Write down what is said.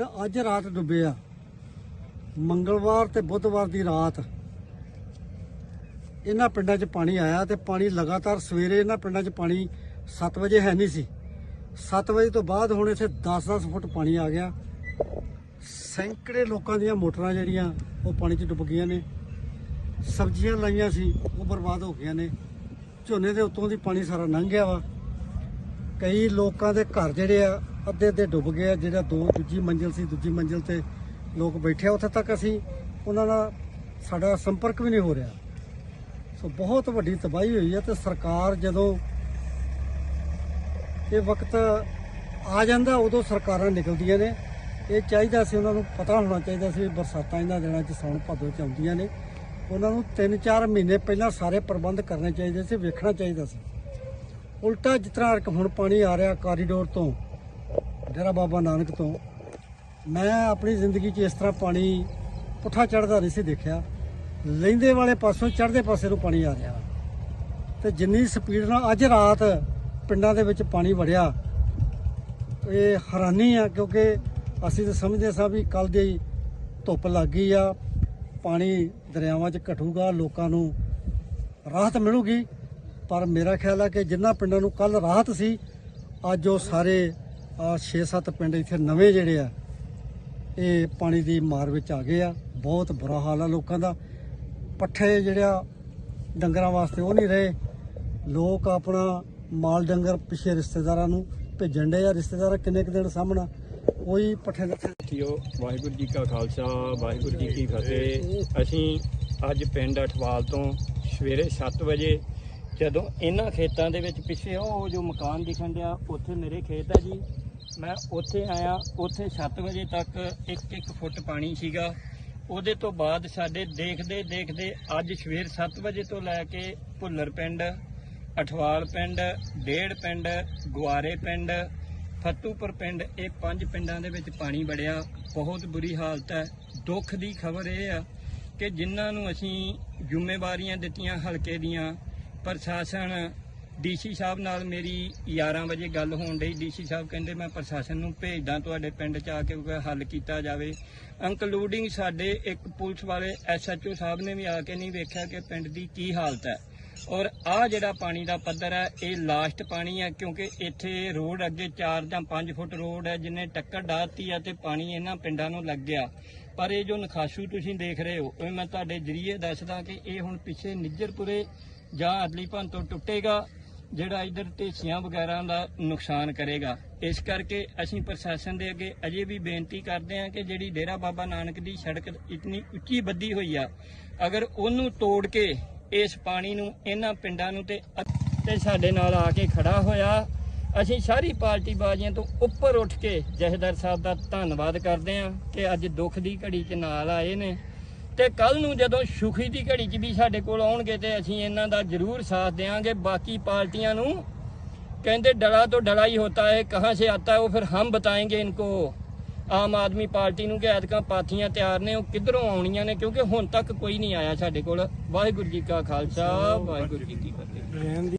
ਅੱਜ ਰਾਤ ਡੁੱਬੇ ਆ। ਮੰਗਲਵਾਰ ਤੇ ਬੁੱਧਵਾਰ ਦੀ ਰਾਤ ਇਹਨਾਂ ਪਿੰਡਾਂ 'ਚ ਪਾਣੀ ਆਇਆ ਤੇ ਪਾਣੀ ਲਗਾਤਾਰ ਸਵੇਰੇ ਇਹਨਾਂ ਪਿੰਡਾਂ 'ਚ ਪਾਣੀ 7 ਵਜੇ ਹੈ ਨਹੀਂ ਸੀ। 7 ਵਜੇ ਤੋਂ ਬਾਅਦ ਹੁਣ ਇੱਥੇ 10-10 ਫੁੱਟ ਪਾਣੀ ਆ ਗਿਆ। ਸੈਂਕੜੇ ਲੋਕਾਂ ਦੀਆਂ ਮੋਟਰਾਂ ਜਿਹੜੀਆਂ ਉਹ ਪਾਣੀ 'ਚ ਡੁੱਬ ਗਈਆਂ ਨੇ। ਸਬਜ਼ੀਆਂ ਲਾਈਆਂ ਸੀ, ਉਹ ਬਰਬਾਦ ਹੋ ਗਈਆਂ ਨੇ। ਝੋਨੇ ਦੇ ਉੱਤੋਂ ਦੀ ਪਾਣੀ ਸਾਰਾ ਲੰਘ ਗਿਆ ਵਾ। ਕਈ ਲੋਕਾਂ ਦੇ ਘਰ ਜਿਹੜੇ ਆ ਅੱਧੇ ਅੱਧੇ ਡੁੱਬ ਗਏ ਆ, ਜਿਹੜਾ ਦੋ, ਦੂਜੀ ਮੰਜ਼ਿਲ ਸੀ, ਦੂਜੀ ਮੰਜ਼ਿਲ ਤੇ ਲੋਕ ਬੈਠੇ ਆ, ਉੱਥੇ ਤੱਕ ਅਸੀਂ ਉਹਨਾਂ ਨਾਲ ਸਾਡਾ ਸੰਪਰਕ ਵੀ ਨਹੀਂ ਹੋ ਰਿਹਾ। ਸੋ ਬਹੁਤ ਵੱਡੀ ਤਬਾਹੀ ਹੋਈ ਹੈ ਤੇ ਸਰਕਾਰ ਜਦੋਂ ਇਹ ਵਕਤ ਆ ਜਾਂਦਾ, ਉਦੋਂ ਸਰਕਾਰਾਂ ਨਿਕਲਦੀਆਂ ਨੇ। ਇਹ ਚਾਹੀਦਾ ਸੀ ਉਹਨਾਂ ਨੂੰ ਪਤਾ ਹੋਣਾ ਚਾਹੀਦਾ ਸੀ ਵੀ ਬਰਸਾਤਾਂ ਇਹਨਾਂ ਦਿਨਾਂ 'ਚ ਸੌਣ ਭਾਦੋ 'ਚ ਆਉਂਦੀਆਂ ਨੇ। ਉਹਨਾਂ ਨੂੰ 3-4 ਮਹੀਨੇ ਪਹਿਲਾਂ ਸਾਰੇ ਪ੍ਰਬੰਧ ਕਰਨੇ ਚਾਹੀਦੇ ਸੀ, ਵੇਖਣਾ ਚਾਹੀਦਾ ਸੀ। ਉਲਟਾ ਜਿਸ ਤਰ੍ਹਾਂ ਹੁਣ ਪਾਣੀ ਆ ਰਿਹਾ ਕਾਰੀਡੋਰ ਤੋਂ ਡੇਰਾ ਬਾਬਾ ਨਾਨਕ ਤੋਂ ਮੈਂ ਆਪਣੀ ਜ਼ਿੰਦਗੀ 'ਚ ਇਸ ਤਰ੍ਹਾਂ ਪਾਣੀ ਪੁੱਠਾ ਚੜਦਾ ਨਹੀਂ ਸੀ ਦੇਖਿਆ। ਲੈਂਦੇ ਵਾਲੇ ਪਾਸੋਂ ਚੜ੍ਹਦੇ ਪਾਸੇ ਨੂੰ ਪਾਣੀ ਆ ਰਿਹਾ। ਤੇ ਜਿੰਨੀ ਸਪੀਡ ਨਾਲ ਅੱਜ ਰਾਤ ਪਿੰਡਾਂ ਦੇ ਵਿੱਚ ਪਾਣੀ ਵੜਿਆ, ਇਹ ਹੈਰਾਨੀ ਆ ਕਿਉਂਕਿ ਅਸੀਂ ਤਾਂ ਸਮਝਦੇ ਸਾਂ ਵੀ ਕੱਲ ਦੀ ਧੁੱਪ ਲੱਗ ਗਈ ਆ, ਪਾਣੀ ਦਰਿਆਵਾਂ 'ਚ ਘਟੂਗਾ, ਲੋਕਾਂ ਨੂੰ ਰਾਹਤ ਮਿਲੂਗੀ। ਪਰ ਮੇਰਾ ਖਿਆਲ ਆ ਕਿ ਜਿੰਨਾ ਪਿੰਡਾਂ ਨੂੰ ਕੱਲ ਰਾਹਤ ਸੀ, ਅੱਜ ਉਹ ਸਾਰੇ 6-7 ਪਿੰਡ ਇੱਥੇ ਨਵੇਂ ਜਿਹੜੇ ਆ, ਇਹ ਪਾਣੀ ਦੀ ਮਾਰ ਵਿੱਚ ਆ ਗਏ ਆ। ਬਹੁਤ ਬੁਰਾ ਹਾਲ ਆ ਲੋਕਾਂ ਦਾ। ਪੱਠੇ ਜਿਹੜਾ ਡੰਗਰਾਂ ਵਾਸਤੇ ਉਹ ਨਹੀਂ ਰਹੇ। ਲੋਕ ਆਪਣਾ ਮਾਲ ਡੰਗਰ ਪਿੱਛੇ ਰਿਸ਼ਤੇਦਾਰਾਂ ਨੂੰ ਭੇਜਣ ਦੇ ਆ। ਰਿਸ਼ਤੇਦਾਰ ਕਿੰਨੇ ਕੁ ਦਿਨ ਸਾਹਮਣਾ? ਕੋਈ ਪੱਠੇ ਨੱਥੇ ਸਾਥੀਓ ਵਾਹਿਗੁਰੂ ਜੀ ਕਾ ਖਾਲਸਾ, ਵਾਹਿਗੁਰੂ ਜੀ ਕੀ ਫਤਿਹ। ਅਸੀਂ ਅੱਜ ਪਿੰਡ ਅਠਵਾਲ ਤੋਂ ਸਵੇਰੇ 7 ਵਜੇ ਜਦੋਂ ਇਹਨਾਂ ਖੇਤਾਂ ਦੇ ਵਿੱਚ ਪਿੱਛੇ ਉਹ ਜੋ ਮਕਾਨ ਦਿਖਣ ਡਿਆ, ਉੱਥੇ ਮੇਰੇ ਖੇਤ ਹੈ ਜੀ। ਮੈਂ ਉੱਥੇ ਆਇਆ, ਉੱਥੇ 7 ਵਜੇ ਤੱਕ 1-1 ਫੁੱਟ ਪਾਣੀ ਸੀਗਾ। ਉਹਦੇ ਤੋਂ ਬਾਅਦ ਸਾਡੇ ਦੇਖਦੇ ਦੇਖਦੇ ਅੱਜ ਸਵੇਰ 7 ਵਜੇ ਤੋਂ ਲੈ ਕੇ ਭੁੱਲਰ ਪਿੰਡ, ਅਠਵਾਲ ਪਿੰਡ, ਡੇੜ ਪਿੰਡ, ਗੁਆਰੇ ਪਿੰਡ ਫੱਤੂਪੁਰ ਪਿੰਡ, ਇਹ ਪੰਜ ਪਿੰਡਾਂ ਦੇ ਵਿੱਚ ਪਾਣੀ ਵੜਿਆ। ਬਹੁਤ ਬੁਰੀ ਹਾਲਤ ਹੈ। ਦੁੱਖ ਦੀ ਖਬਰ ਇਹ ਆ ਕਿ ਜਿਨ੍ਹਾਂ ਨੂੰ ਅਸੀਂ ਜ਼ਿੰਮੇਵਾਰੀਆਂ ਦਿੱਤੀਆਂ ਹਲਕੇ ਦੀਆਂ ਪ੍ਰਸ਼ਾਸਨ, ਡੀਸੀ ਸਾਹਿਬ ਨਾਲ ਮੇਰੀ 11 ਵਜੇ ਗੱਲ ਹੋਣ ਡਈ। ਡੀਸੀ ਸਾਹਿਬ ਕਹਿੰਦੇ, ਮੈਂ ਪ੍ਰਸ਼ਾਸਨ ਨੂੰ ਭੇਜਦਾ ਤੁਹਾਡੇ ਪਿੰਡ 'ਚ ਆ ਕੇ ਕੋਈ ਹੱਲ ਕੀਤਾ ਜਾਵੇ। ਇੰਕਲੂਡਿੰਗ ਸਾਡੇ ਇੱਕ ਪੁਲਿਸ ਵਾਲੇ ਐਸਐਚਓ ਸਾਹਿਬ ਨੇ ਵੀ ਆ ਕੇ ਨਹੀਂ ਵੇਖਿਆ ਕਿ ਪਿੰਡ ਦੀ ਕੀ ਹਾਲਤ ਹੈ। ਔਰ ਆ ਜਿਹੜਾ ਪਾਣੀ ਦਾ ਪੱਧਰ ਹੈ, ਇਹ ਲਾਸਟ ਪਾਣੀ ਹੈ ਕਿਉਂਕਿ ਇੱਥੇ ਰੋਡ ਅੱਗੇ 4 ਜਾਂ 5 ਫੁੱਟ ਰੋਡ ਹੈ ਜਿੰਨੇ ਟੱਕਰ ਡਾਤੀ ਆ ਤੇ ਪਾਣੀ ਇਹਨਾਂ ਪਿੰਡਾਂ ਨੂੰ ਲੱਗ ਗਿਆ। ਪਰ ਇਹ ਜੋ ਨਖਾਸ਼ੂ ਤੁਸੀਂ ਦੇਖ ਰਹੇ ਹੋ ਉਹ ਮੈਂ ਤੁਹਾਡੇ ਜਰੀਏ ਦੱਸਦਾ ਕਿ ਇਹ ਹੁਣ ਪਿੱਛੇ ਨਿੱਜਰਪੁਰੇ ਜਾਂ ਅਦਲੀਪਨ ਤੋਂ ਟੁੱਟੇਗਾ, ਜਿਹੜਾ ਇਧਰ ਢੇਸੀਆਂ ਵਗੈਰਾ ਦਾ ਨੁਕਸਾਨ ਕਰੇਗਾ। ਇਸ ਕਰਕੇ ਅਸੀਂ ਪ੍ਰਸ਼ਾਸਨ ਦੇ ਅੱਗੇ ਅਜੇ ਵੀ ਬੇਨਤੀ ਕਰਦੇ ਹਾਂ ਕਿ ਜਿਹੜੀ ਡੇਰਾ ਬਾਬਾ ਨਾਨਕ ਦੀ ਸੜਕ ਇਤਨੀ ਉੱਚੀ ਬੱਦੀ ਹੋਈ ਆ, ਅਗਰ ਉਹਨੂੰ ਤੋੜ ਕੇ ਇਸ ਪਾਣੀ ਨੂੰ, ਇਹਨਾਂ ਪਿੰਡਾਂ ਨੂੰ ਤੇ ਤੇ ਸਾਡੇ ਨਾਲ ਆ ਕੇ ਖੜਾ ਹੋਇਆ। ਅਸੀਂ ਸਾਰੀ ਪਾਰਟੀ ਬਾਜ਼ੀਆਂ ਤੋਂ ਉੱਪਰ ਉੱਠ ਕੇ ਜਹਦਰ ਸਾਹਿਬ ਦਾ ਧੰਨਵਾਦ ਕਰਦੇ ਹਾਂ ਕਿ ਅੱਜ ਦੁੱਖ ਦੀ ਘੜੀ 'ਚ ਨਾਲ ਆਏ ਨੇ। ਤੇ ਕੱਲ ਨੂੰ ਜਦੋਂ ਸੁਖੀ ਦੀ ਘੜੀ 'ਚ ਵੀ ਸਾਡੇ ਕੋਲ ਆਉਣਗੇ ਤੇ ਅਸੀਂ ਇਹਨਾਂ ਦਾ ਜ਼ਰੂਰ ਸਾਥ ਦੇਵਾਂਗੇ ਬਾਕੀ ਪਾਰਟੀਆਂ ਨੂੰ ਕਹਿੰਦੇ ਡਰਾ ਤੋਂ ਡਰਾ ਹੀ ਹੋਤਾ ਹੈ, ਕਹਾਂ ਸੇ ਆਤਾ ਹੈ, ਉਹ ਫਿਰ ਹਮ ਬਤਾਏਂਗੇ ਇਨਕੋ। ਆਮ ਆਦਮੀ ਪਾਰਟੀ ਨੂੰ ਕਿ ਐਤਕਾਂ ਪਾਥੀਆਂ ਤਿਆਰ ਨੇ, ਉਹ ਕਿੱਧਰੋਂ ਆਉਣੀਆਂ ਨੇ? ਕਿਉਂਕਿ ਹੁਣ ਤੱਕ ਕੋਈ ਨਹੀਂ ਆਇਆ ਸਾਡੇ ਕੋਲ। ਵਾਹਿਗੁਰੂ ਜੀ ਕਾ ਖਾਲਸਾ, ਵਾਹਿਗੁਰੂ ਜੀ ਕੀ ਫਤਿਹ।